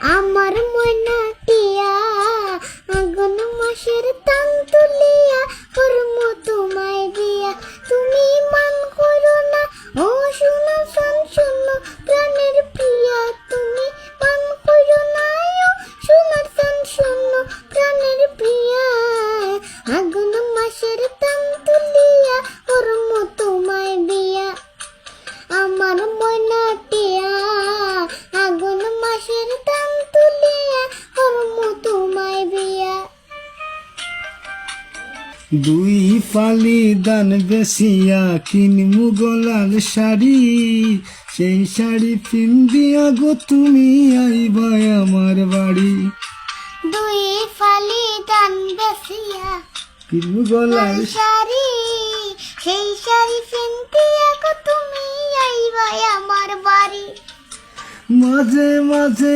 আমার ময়না দুই ফালি দান বেসিয়া কিনমু গলার শাড়ি। সেই শাড়ি পিন্দিয়া গো তুমি আইবা আমার বাড়ি। দুই ফালি দান বেসিয়া কিনমু গলার শাড়ি সেই শাড়ি ফিনতে গো তুমি আইবা আমার বাড়ি। মাঝে মাঝে